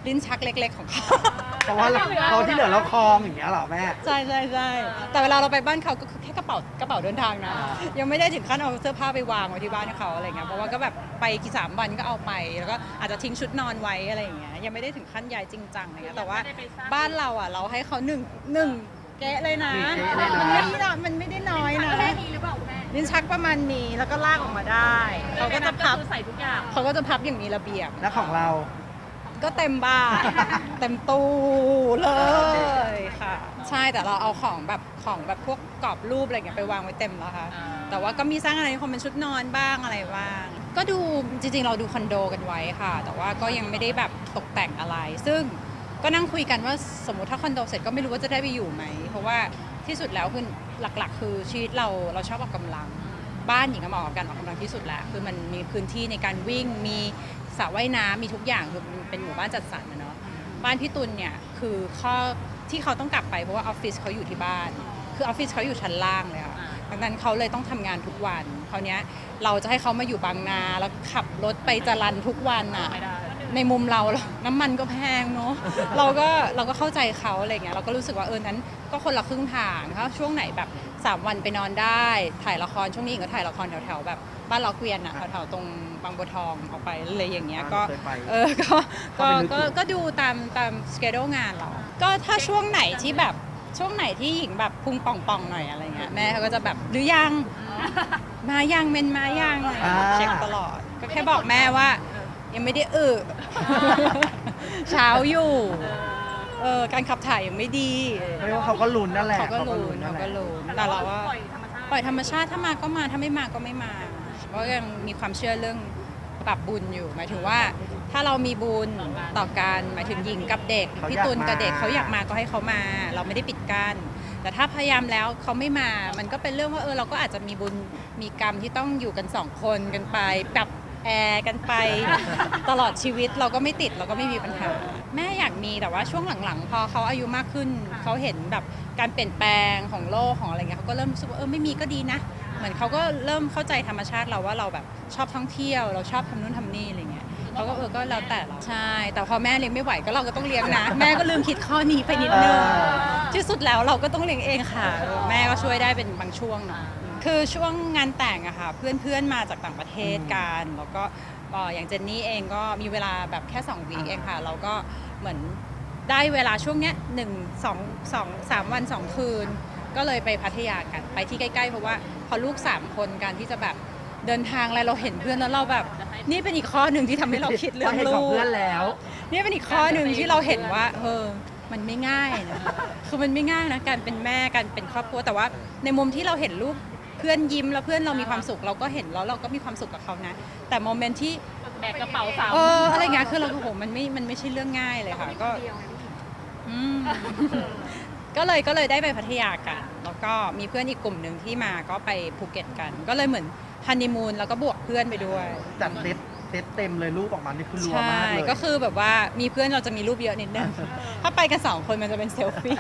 [SPEAKER 6] ลิ้นชักเล็ก ๆ ของเขา
[SPEAKER 4] เพราะว่าเราเราที่เหลือเราคลองอย่างเงี้ยเหรอแม่
[SPEAKER 6] ใช่ใช่ใช่แต่เวลาเราไปบ้านเขาก็คือแค่กระเป๋ากระเป๋าเดินทางนะ
[SPEAKER 4] อ่า
[SPEAKER 6] ยังไม่ได้ถึงขั้นเอาเสื้อผ้าไปวางไว้ที่บ้านเขาอะไรเงี้ยเพราะว่าก็แบบไปกี่สามวันก็เอาไป แล้วก็อาจจะทิ้งชุดนอนไว้อะไรอย่างเงี้ยยังไม่ได้ถึงขั้นย้ายจริงจังอะไรเงี้ยแต่ว่าบ้านเราอะเราให้เขาหนึ่งหนึ่งแกะ เลยนะ
[SPEAKER 4] หนึ่งเก๊ะเลยนะ
[SPEAKER 6] มันไม่ได้มันไม่ได้น้อยนะ
[SPEAKER 3] แค่นี้หรือเปล่าคุณแม่
[SPEAKER 6] ลิ้นชักประมาณนี้แล้วก็ลากออกมาได้ เขาก็จะพับ
[SPEAKER 3] คือใส่ทุกอย่าง
[SPEAKER 6] เขาก็จะพับอย่างมีระเบียบ
[SPEAKER 4] แล้วของเรา
[SPEAKER 6] ก็เต็มบ้าน เต็มตู้เลยค่ะ ใช่แต่เราเอาของแบบของแบบพวกกรอบรูปอะไรเงี้ยไปวางไว้เต็มแล้วค่ะ
[SPEAKER 3] อ่า
[SPEAKER 6] แต่ว่าก็มีสร้างอะไรคงเป็นชุดนอนบ้างอะไรบ้าง ก็ดูจริงๆเราดูคอนโดกันไว้ค่ะ แต่ว่าก็ยังไม่ได้แบบตกแต่งอะไร ซึ่ง ก็นั่งคุยกันว่าสมมติถ้าคอนโดเสร็จก็ไม่รู้ว่าจะได้ไปอยู่ไหม เพราะว่าที่สุดแล้วคือหลักๆ คือชีวิตเราเราชอบออกกำลัง บ้านหญิงก็เหมาะกับการออกกำลังที่สุดแล้วคือมันมีพื้นที่ในการวิ่งมีสระว่ายน้ำมีทุกอย่างคือเป็นหมู่บ้านจัดสรรนะเนาะบ้านพี่ตุลเนี่ยคือข้อที่เขาต้องกลับไปเพราะว่าออฟฟิศเขาอยู่ที่บ้าน คือออฟฟิศเขาอยู่ชั้นล่างเลยค่ะดังนั้นเขาเลยต้องทำงานทุกวันคราวเนี้ยเราจะให้เขามาอยู่บางนาแล้วขับรถไปจรันทุกวันอะ ในมุมเราเราน้ำมันก็แพงเนาะเราก็เราก็เข้าใจเขาอะไรเงี้ยเราก็รู้สึกว่าเออนั้นก็คนละครึ่งทางถ้าช่วงไหนแบบ 3 วันไปนอนได้ ถ่ายละครช่วงนี้ก็ถ่ายละครแถวๆแบบบ้านเราเกวียนอะแถวๆตรงบางบัวทองออกไปเลยอย่างเงี้ยก็
[SPEAKER 4] เคยไป
[SPEAKER 6] เออก็ก็
[SPEAKER 4] เข้าไปลึก
[SPEAKER 6] ก็ก็ดูตามตามสเกดูงานเราก็ถ้าช่วงไหนที่แบบช่วงไหนที่หญิงแบบพุงป่องๆหน่อยอะไรเงี้ยแม่เขาก็จะแบบหรือยังมายังเมนมายังอะไรเงี้ย
[SPEAKER 4] อ่า
[SPEAKER 6] เช็คตลอด ก็แค่บอกแม่ว่า ยังไม่ได้อึเช้าอยู่ เออการขับถ่ายยังไม่ดี
[SPEAKER 4] ไม่ว่าเขาก็ลุ้นนั่นแหละ
[SPEAKER 6] เขาก็รู้
[SPEAKER 4] นั่
[SPEAKER 6] เขา
[SPEAKER 4] นแห
[SPEAKER 6] ก็
[SPEAKER 4] ละ
[SPEAKER 6] รู้แต่เราว่า
[SPEAKER 3] ปล่อยธรรมชาติ
[SPEAKER 6] ปล่อยธรรมชาติถ้ามาก็มาถ้าไม่มาก็ไม่มา เพราะยังมีความเชื่อเรื่องปรับบุญอยู่ หมายถึงว่า ถ้าเรามีบุญต่อกันหมายถึงหญิงกับเด็ก
[SPEAKER 4] เขา
[SPEAKER 6] พี่
[SPEAKER 4] อยาก
[SPEAKER 6] ตุลกับเด็ก
[SPEAKER 4] มา
[SPEAKER 6] เขาอยากมาก็ให้เขามา เราไม่ได้ปิดกั้นแต่ถ้าพยายามแล้วเขาไม่มา มันก็เป็นเรื่องว่าเออเราก็อาจจะมีบุญมีกรรมที่ต้องอยู่กันสองคนกันไปปรับ แอร์กันไปตลอดชีวิตเราก็ไม่ติดเราก็ไม่มีปัญหา แม่อยากมีแต่ว่าช่วงหลังๆ พอเขาอายุมากขึ้น เขาเห็นแบบการเปลี่ยนแปลงของโลกของอะไรเงี้ยเขาก็เริ่มรู้สึกว่าเออไม่มีก็ดีนะ เหมือนเขาก็เริ่มเข้าใจธรรมชาติเราว่าเราแบบชอบท่องเที่ยว เราชอบทำนู่นทำนี่อะไรเงี้ยเขาก็เออก็แล้วแต่เราใช่ แต่พอแม่เลี้ยงไม่ไหวก็เราก็ต้องเลี้ยงนะ แม่ก็ลืมคิดข้อนี้ไปนิดนึงที่สุดแล้วเราก็ต้องเลี้ยงเองค่ะ แม่ก็ช่วยได้เป็นบางช่วงเนาะ คือช่วงงานแต่งอะค่ะ เพื่อนๆมาจากต่างประเทศกันแล้วก็เอ่ออย่างเจนนี่เองก็มีเวลาแบบแค่2วีคเองค่ะ เราก็เหมือนได้เวลาช่วงเนี้ยหนึ่งสองสองสามวันสองคืน ก็เลยไปพัทยากันไปที่ใกล้ๆ เพราะว่าพอลูก 3 คนการที่จะแบบเดินทางอะไรเราเห็นเพื่อนแล้วเราแบบ นี่เป็นอีกข้อหนึ่งที่ทำให้เราคิดเรื่อง
[SPEAKER 4] พห็น
[SPEAKER 6] ลู
[SPEAKER 4] กับ
[SPEAKER 6] ก
[SPEAKER 4] เพื่อนแล้ว
[SPEAKER 6] นี่เป็นอีกข้อหนึ่งที่เราเห็นว่าเออมันไม่ง่ายนะ คือมันไม่ง่ายนะการเป็นแม่การเป็นครอบครัวแต่ว่าในมุมที่เราเห็นลูก เพื่อนยิ้มแล้วเพื่อนเรามีความสุขเราก็เห็นแล้วเราก็มีความสุขกับเขานะ แต่โมเมนต์ที่
[SPEAKER 3] แบกกระเป๋าสาว
[SPEAKER 6] เอออะไรเงี้ยคือเราโอ้โหมันไม่มันไม่ใช่เรื่องง่ายเลยค่ะก็อืมก็เลยก็เลยได้ไปพัทยากัน แล้วก็มีเพื่อนอีกกลุ่มหนึ่งที่มาก็ไปภูเก็ตกัน ก็เลยเหมือนฮันนีมูนแล้วก็บวกเพื่อนไปด้วย
[SPEAKER 4] จัดเซตเซตเต็มเลยรูปออกมานี่คือรัว
[SPEAKER 6] ใช่
[SPEAKER 4] มากเลย
[SPEAKER 6] ก็คือแบบว่ามีเพื่อนเราจะมีรูปเยอะนิดนึงถ้าไปกันสองคนมันจะเป็นเซลฟี่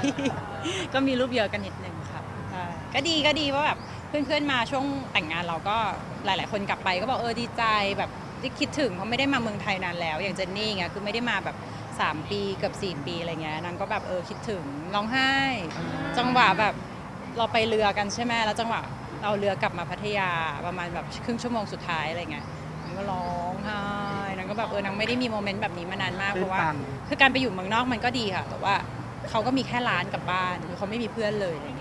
[SPEAKER 6] ก็มีรูปเยอะกันนิดนึงครับใช่ก็ดีก็ดีว่าแบบ เพื่อนๆมาช่วงแต่งงานเราก็หลาย ๆ คนกลับไปก็บอกเออดีใจแบบที่คิดถึงเพราะไม่ได้มาเมืองไทยนานแล้ว อย่างเจนนี่ไงคือไม่ได้มาแบบ 3 ปีเกือบ4 ปีอะไรเงี้ยนางก็แบบเออคิดถึงร้องไห้ จังหวะแบบเราไปเรือกันใช่ไหมแล้วจังหวะเราเรือกลับมาพัทยาประมาณแบบครึ่งชั่วโมงสุดท้ายอะไรเงี้ยนางก็ร้องไห้นางก็แบบเออนางไม่ได้มีโมเมนต์แบบนี้มานานมากเพ
[SPEAKER 4] ตื้น
[SPEAKER 6] ราะว่า
[SPEAKER 4] ตัน
[SPEAKER 6] คือการไปอยู่เมืองนอกมันก็ดีค่ะ แต่ว่าเขาก็มีแค่ร้านกับบ้านคือเขาไม่มีเพื่อนเลยอะไรเ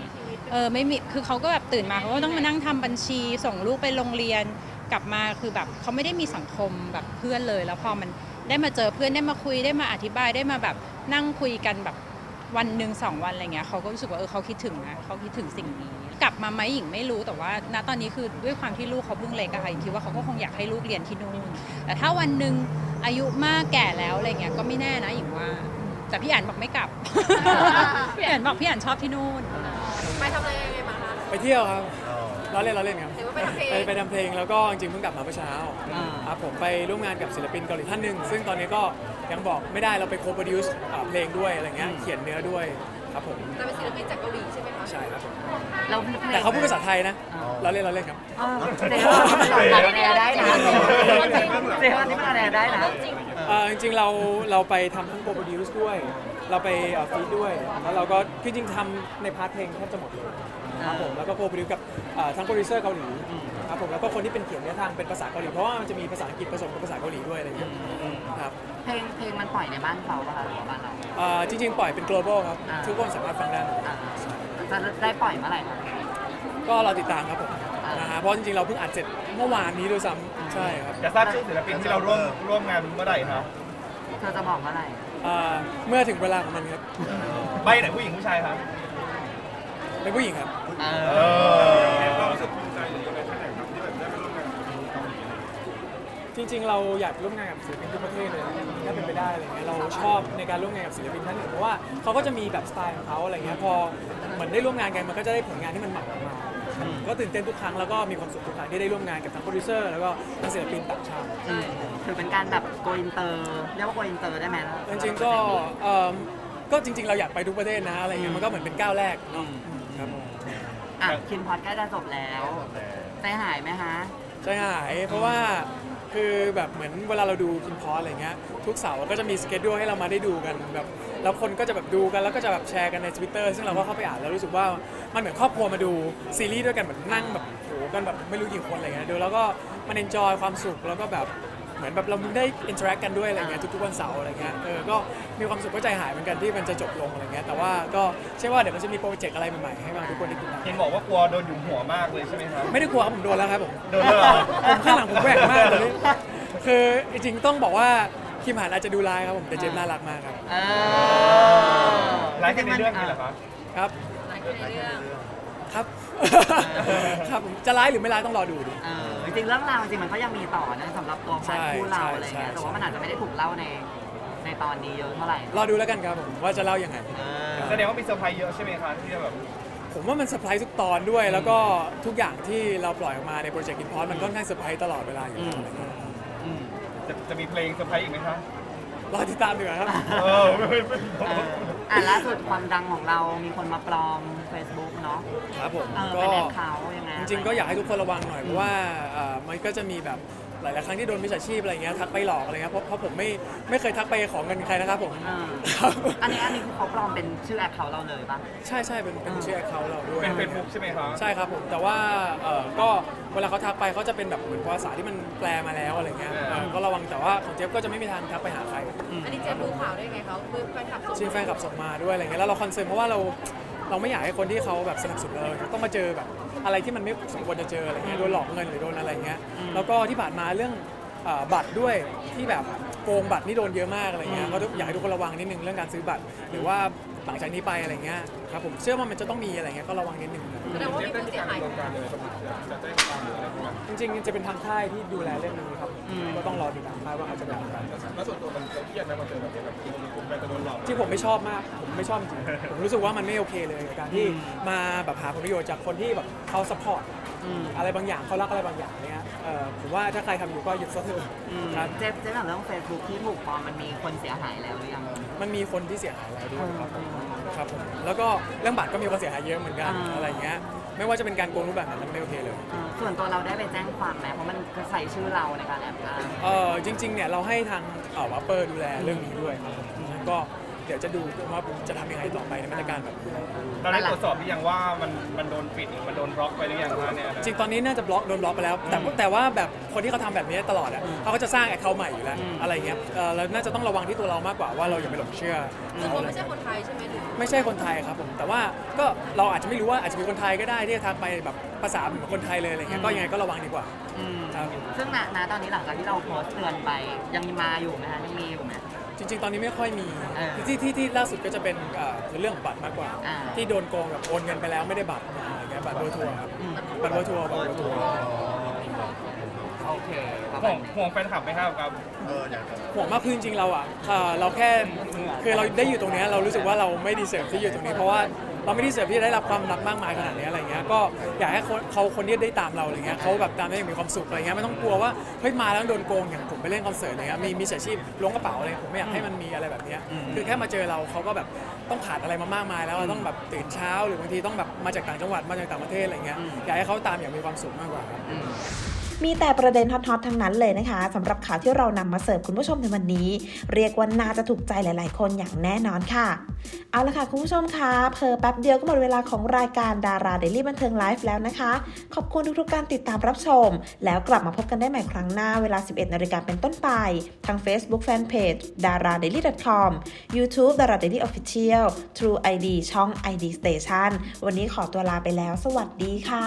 [SPEAKER 6] งี้ย เออไม่มีคือเขาก็แบบตื่นมาเขาก็ต้องมานั่งทำบัญชี ส่งลูกไปโรงเรียนกลับมาคือแบบเขาไม่ได้มีสังคมแบบเพื่อนเลย แล้วพอมันได้มาเจอเพื่อนได้มาคุยได้มาอธิบายได้มาแบบนั่งคุยกันแบบวันหนึ่งสองวันอะไรเงี้ยเขาก็รู้สึกว่าเออเขาคิดถึงนะเขาคิดถึงสิ่งนี้กลับมาไหมหญิงไม่รู้แต่ว่า ณตอนนี้คือด้วยความที่ลูกเขาเพิ่งเล็กอะค่ะหญิงคิดว่าเขาก็คงอยากให้ลูกเรียนที่นู่นแต่ถ้าวันหนึ่งอายุมากแก่แล้วอะไรเงี้ยก็ไม่แน่นะหญิงว่า แต่พี่อ่านบอกไม่กลับพี่อ่านบอกพี่อ่านชอบที่นู่น
[SPEAKER 3] ไปทำอะไรยังไงมาคะ
[SPEAKER 7] ไปเที่ยวครับเราเล่นเราเล่นครับ
[SPEAKER 3] หรือว่าไปทำเพลง
[SPEAKER 7] ไปไปทำเพลงแล้วก็จริงๆเพิ่งกลับมาเมื่อเช้า
[SPEAKER 4] อ่า
[SPEAKER 7] ครับผมไปร่วมงานกับศิลปินเกาหลีท่านหนึ่งซึ่งตอนนี้ก็ยังบอกไม่ได้เราไปโคโปรดิวส์เพลงด้วยอะไรเงี้ยเขียนเนื้อด้วยครับผม
[SPEAKER 3] จะเป็นศิลปินจากเกาหลีใช่ไหมคะ
[SPEAKER 7] ใช่ครับผม
[SPEAKER 8] เรา
[SPEAKER 7] แต่เขาพูดภาษาไทยนะ เราเล่นเราเล่นครับ
[SPEAKER 8] เออแสดงว่ามันหลอกแนวได้นะแสดงว่านี่มันแนวได้นะ
[SPEAKER 7] เอ่อจริงๆเราเราไปทำทั้งโคโปรดิวส์ด้วย เราไปฟีดด้วย แล้วเราก็ที่จริงทำในพาร์ทเพลงแทบจะหมดเลยครับผมแล้วก็โคโปรดิวกับเอ่อทั้งโปรดิวเซอร์เกาหลีครับผมแล้วก็คนที่เป็นเขียนเนื้อทางเป็นภาษาเกาหลีเพราะว่ามันจะมีภาษาอังกฤษผสมกับภาษาเกาหลีด้วยอะไรอย่างเงี้ยครับ
[SPEAKER 8] เพลงเพลงมันปล่อยในบ้านเขาป่ะคะหรือว่าบ้านเรา
[SPEAKER 7] อ่าจริงๆ ปล่อยเป็น global ครับ
[SPEAKER 8] อ่า
[SPEAKER 7] ทุกคนสามารถฟังได้หมด
[SPEAKER 8] อ่าจะได้ปล่อยเมื่อไหร่คะ
[SPEAKER 7] ก็เราติดตามครับผม
[SPEAKER 8] อ่าน
[SPEAKER 7] นะฮะเพราะจริงๆ เราเพิ่งอัดเสร็จเมื่อวานนี้ด้วยซ้ำใช่ครับ
[SPEAKER 9] จะทราบชื่อศิลปินที่เราร่วมร่วมงานเมื่อไหร่ครับ
[SPEAKER 8] เธอจะบอกเมื่อไหร่
[SPEAKER 7] อ่าเมื่อถึงเวลาของมันครับ
[SPEAKER 9] ใบไหนผู้หญิงผู้ชายครับ
[SPEAKER 7] เป็นผู้หญิงครับ
[SPEAKER 9] เออ
[SPEAKER 7] จริง ๆ เราอยากร่วมงานกับศิลปินทุกประเทศเลยถ้าเป็นไปได้อะไรเงี้ยเราชอบในการร่วมงานกับศิลปินท่านอื่นเพราะว่าเขาก็จะมีแบบสไตล์ของเขาอะไรเงี้ยพอเหมือนได้ร่วมงานกันมันก็จะได้ผลงานที่มันหมักออกมา ก็ตื่นเต้นทุกครั้งแล้วก็มีความสุขทุกครั้งที่ได้ร่วมงานกับทั้งโปรดิวเซอร์แล้วก็ทั้งศิลปินต่างชาติ
[SPEAKER 8] อืมถือเป็นการแบบโกอินเตอร์เรียกว่าโกอินเตอร์ได้ไหมล่ะ
[SPEAKER 7] จริงๆก็เอิ่มก็จริง ๆ เราอยากไปทุกประเทศนะอะไรเงี้ยมันก็เหมือนเป็นก้าวแรกเนาะครับ
[SPEAKER 8] อะคินพอดใกล้จะจบแล้วใจหายไหมคะ
[SPEAKER 7] ใจหายเพราะว่า คือแบบเหมือนเวลาเราดูคินพอสอะไรเงี้ยทุกเสาร์ก็จะมีสเกจดูให้เรามาได้ดูกันแบบแล้วคนก็จะแบบดูกันแล้วก็จะแบบแชร์กันใน Twitter ซึ่งเราก็เข้าไปอ่านแล้วรู้สึกว่ามันเหมือนครอบครัวมาดูซีรีส์ด้วยกันเหมือนนั่งแบบโหกันแบบไม่รู้กี่คนอะไรเงี้ยดูแล้วก็มันเอนจอยความสุขแล้วก็แบบ เหมือนแบบเราได้อินเทอร์แอคกันด้วยอะไรเงี้ยทุกๆวันเสาร์อะไรเงี้ยเออก็มีความสุขก็ใจหายเหมือนกันที่มันจะจบลงอะไรเงี้ยแต่ว่าก็เชื่อว่าเดี๋ยวมันจะมีโปรเจกต์อะไรใหม่ๆให้มาทุกคนได้ติดตาม
[SPEAKER 9] เห็นบอกว่ากลัวโดนหยุมหัวมากเลยใช่ไหมครับ
[SPEAKER 7] ไม่ได้กลัวครับผมโดนแล้วครับผม
[SPEAKER 9] โดนแล้วเหรอ
[SPEAKER 7] ผมข้างหลังผมแหวกมากเลยคือจริงๆต้องบอกว่าคิมหันอาจจะดูร้ายครับผมแต่เจมส์น่ารักมากครับ
[SPEAKER 8] เออ
[SPEAKER 9] ร้ายกันในเรื่องนี้เหรอครับ
[SPEAKER 7] ครับครับ ครับผมจะร้ายหรือไม่ร้ายต้องรอดูดิ
[SPEAKER 8] เออ จริงๆเรื่องราวจริงๆมันก็ยังมีต่อนะสำหรับตัวพาร์ทคู่เราอะไรเงี้ย
[SPEAKER 7] ใช่ใช่
[SPEAKER 8] แต่ว่ามันอาจจะไม่ได้ถูกเล่าในในตอนนี้เยอะเท่าไหร่
[SPEAKER 7] รอดูแล้วกันครับผมว่าจะเล่ายังไง
[SPEAKER 9] แสดงว่ามีเซอร์ไพรส์เยอะใช่ไหมครับที่จะแบบ
[SPEAKER 7] ผมว่ามันเซอร์ไพรส์ทุกตอนด้วย แล้วก็ทุกอย่างที่เราปล่อยออกมาในโปรเจกต์กินพอดมันค่อนข้างเซอร์ไพรส์ตลอดเวลาอยู่แล้ว
[SPEAKER 8] อืม
[SPEAKER 9] จะจะมีเพลงเซอร์ไพรส์อีกไหมครับ
[SPEAKER 7] รอติดตามดีกว่าครับ
[SPEAKER 9] เออไม่ไม่ไม่
[SPEAKER 8] เอออะล่าสุดความดังของเรามีคนมาปลอม Facebook เนาะ
[SPEAKER 7] ครับผม
[SPEAKER 8] เออ
[SPEAKER 7] ก็
[SPEAKER 8] เป็นแอคเคาท์ยังไง
[SPEAKER 7] จริงๆก็อยากให้ทุกคนระวังหน่อยเพราะว่าเอ่อมันก็จะมีแบบ หลายๆครั้งที่โดนมิจฉาชีพอะไรเงี้ยทักไปหลอกอะไรเงี้ยเพราะเพราะผมไม่ไม่เคยทักไปขอเงินใครนะครับผม
[SPEAKER 8] เออ
[SPEAKER 7] ครับ
[SPEAKER 8] อันนี้อันนี้คือเขาปลอมเป็นชื่อแอคเคาท์เราเลยปะ
[SPEAKER 7] ใช่ใช่เป็นเป็นชื่อเขาเราด้วย
[SPEAKER 9] เป็นเฟซบุ๊กใช่ไหมครับ
[SPEAKER 7] ใช่ครับผมแต่ว่าเอ่อก็เวลาเขาทักไปเขาจะเป็นแบบเหมือนภาษาที่มันแปลมาแล้วอะไรเงี้ยเออก็ระวังแต่ว่าของเจฟก็จะไม่มีทางทักไปหาใคร
[SPEAKER 3] อันนี้เจ๊รู้ข่าวได้ไงเขาคือแฟนคลับส่ง
[SPEAKER 7] จริงแฟนคลับส่งมาด้วยอะไรเงี้ยแล้วเราคอนเซิร์นเพราะว่าเรา เราไม่อยากให้คนที่เขาแบบสนับสนุนเราต้องมาเจอแบบอะไรที่มันไม่สมควรจะเจออะไรเงี้ยโดนหลอกเงินหรือโดนอะไรเงี้ยแล้วก็ที่ผ่านมาเรื่องเอ่อบัตรด้วยที่แบบโกงบัตรนี่โดนเยอะมากอะไรเงี้ยก็อยากให้ทุกคนระวังนิดนึงเรื่องการซื้อบัตร หรือว่าหลังจากนี้ไปอะไรเงี้ยครับผมเชื่อว่ามันจะต้องมีอะไรเงี้ยก็ระวังนิดนึง
[SPEAKER 3] แสดงว่ามีผู้เสียหาย
[SPEAKER 7] จริงๆ จะเป็นทางค่ายที่ดูแลเรื่องนี้ครับ ก็ต้องรอดูทางค่ายว่าเขาจะเป็นยังไง
[SPEAKER 9] แล้วส่วนตัวมันเครียดไหมมันเจอแบบนี้แบบคุณไปจะโดนหลอก
[SPEAKER 7] ที่ผมไม่ชอบมาก ผมไม่ชอบจริงๆผมรู้สึกว่ามันไม่โอเคเลยกับการที่มาแบบหาผลประโยชน์จากคนที่แบบเขาสปอร์ต
[SPEAKER 8] อืม
[SPEAKER 7] อะไรบางอย่างเขารักอะไรบางอย่างเนี้ยเออผมว่าถ้าใครทำอยู่ก็หยุดซะเถอะ
[SPEAKER 8] อืม
[SPEAKER 7] ครับ
[SPEAKER 8] เจ๊เจ๊แบบเรื่อง Facebook ที่ถูกปลอมมันมีคนเสียหายแล้วหรือยัง
[SPEAKER 7] มันมีคนที่เสียหายแล้วด้วยครับผมครับผมแล้วก็เรื่องบัตรก็มีคนเสียหายเยอะเหมือนกัน
[SPEAKER 8] อ่า
[SPEAKER 7] อะไรเงี้ย ไม่ว่าจะเป็นการโกงรูปแบบไหนมันไม่โอเคเลย
[SPEAKER 8] เออส่วนตัวเราได้ไปแจ้งความไหมเพราะมันก็ใส่ชื่อเราในการแอบอ้าง
[SPEAKER 7] เออจริงๆเนี่ยเราให้ทางเอ่อวัปเปอร์ดูแลเรื่องนี้ด้วยครับผมก็เดี๋ยวจะดูว่าผมจะทำยังไงต่อไปในมาตรการแบบนี้
[SPEAKER 9] เราได้ตรวจสอบหรือยังว่ามันมันโดนปิดหรือมันโดนบล็อกไปหรือยังคะเนี่ย
[SPEAKER 7] จริงๆตอนนี้น่าจะบล็อกโดนบล็อกไปแล้ว แต่แต่ว่าแบบคนที่เขาทำแบบนี้ตลอดอะเขาก็จะสร้างแอคเคาท์ใหม่อยู่แล้ว
[SPEAKER 8] อืม
[SPEAKER 7] อะไรเงี้ยเอ่อเราน่าจะต้องระวังที่ตัวเรามากกว่าว่าเราอย่าไปหลงเชื่อ
[SPEAKER 3] คือ
[SPEAKER 7] เขา
[SPEAKER 3] เขา
[SPEAKER 7] อะไร
[SPEAKER 3] ไม่ใช่คนไทยใช่ไหมหรือ
[SPEAKER 7] ไม่ใช่คนไทยครับผมแต่ว่าก็เราอาจจะไม่รู้ว่าอาจจะมีคนไทยก็ได้ที่จะทักไปแบบภาษาเหมือนคนไทยเลยอะไรเงี้ยก็ยังไงก็ระวังดีกว่า
[SPEAKER 8] อืม
[SPEAKER 7] ครับ
[SPEAKER 8] ซึ่งณณตอนนี้หลังจากที่เราโพสต์เตือนไปยังมาอยู่ไหมคะยังมีอยู่ไหม
[SPEAKER 7] จริง ๆ ตอนนี้ไม่ค่อยมี
[SPEAKER 8] เออ
[SPEAKER 7] ที่ที่ที่ล่าสุดก็จะเป็นเอ่อคือเรื่องของบัตรมากกว่า
[SPEAKER 8] อ่า
[SPEAKER 7] ที่โดนโกงแบบโอนเงินไปแล้วไม่ได้บัตรอะไรเงี้ยบัตรเบอร์ทัวร์ครับ
[SPEAKER 8] อืม
[SPEAKER 7] บัตรเบอร์ทัวร์บัตรเบอร์ทัวร์
[SPEAKER 8] โอเคประ
[SPEAKER 9] ห่
[SPEAKER 8] มาวณ
[SPEAKER 9] งห่วงแฟนคลับไหมครับครับ
[SPEAKER 7] ห่วงมากคือจริงๆเราอะเอ่อเราแค่คือเราได้อยู่ตรงเนี้ยเรารู้สึกว่าเราไม่ดีเสิร์ฟที่อยู่ตรงนี้เพราะว่า เราไม่ดีเสิร์ฟที่จะได้รับความรักมากมายขนาดนี้อะไรเงี้ยก็อยากให้คนเขาคนที่ได้ตามเราอะไรเงี้ยเขาแบบตามได้อย่างมีความสุขอะไรเงี้ยไม่ต้องกลัวว่าเฮ้ยมาแล้วโดนโกงอย่างผมไปเล่นคอนเสิร์ตอะไรเงี้ยมีมีอาชีพล้วงกระเป๋าอะไรผมไม่อยากให้มันมีอะไรแบบเนี้ยคือแค่มาเจอเราเขาก็แบบต้องผ่านอะไรมามากมายแล้วต้องแบบตื่นเช้า หรือบางทีต้องแบบมาจากต่างจังหวัดมาจากต่างประเทศอะไรเงี้ยอยากให้เขาตามอย่างมีความสุขมากกว่าครับ
[SPEAKER 1] มีแต่ประเด็นฮอตๆทั้งนั้นเลยนะคะสำหรับข่าวที่เรานำมาเสิร์ฟคุณผู้ชมในวันนี้ เรียกว่าน่าจะถูกใจหลาย ๆ คนอย่างแน่นอนค่ะ เอาละค่ะคุณผู้ชมคะเพอแป๊บเดียวก็หมดเวลาของรายการดาราเดลี่บันเทิงไลฟ์แล้วนะคะ ขอบคุณทุกๆการติดตามรับชม แล้วกลับมาพบกันได้ใหม่ครั้งหน้าเวลา 11นาฬิกาเป็นต้นไป ทาง Facebook Fanpage dara daily com YouTube dara daily official True ID ช่อง ID Station วันนี้ขอตัวลาไปแล้ว สวัสดีค่ะ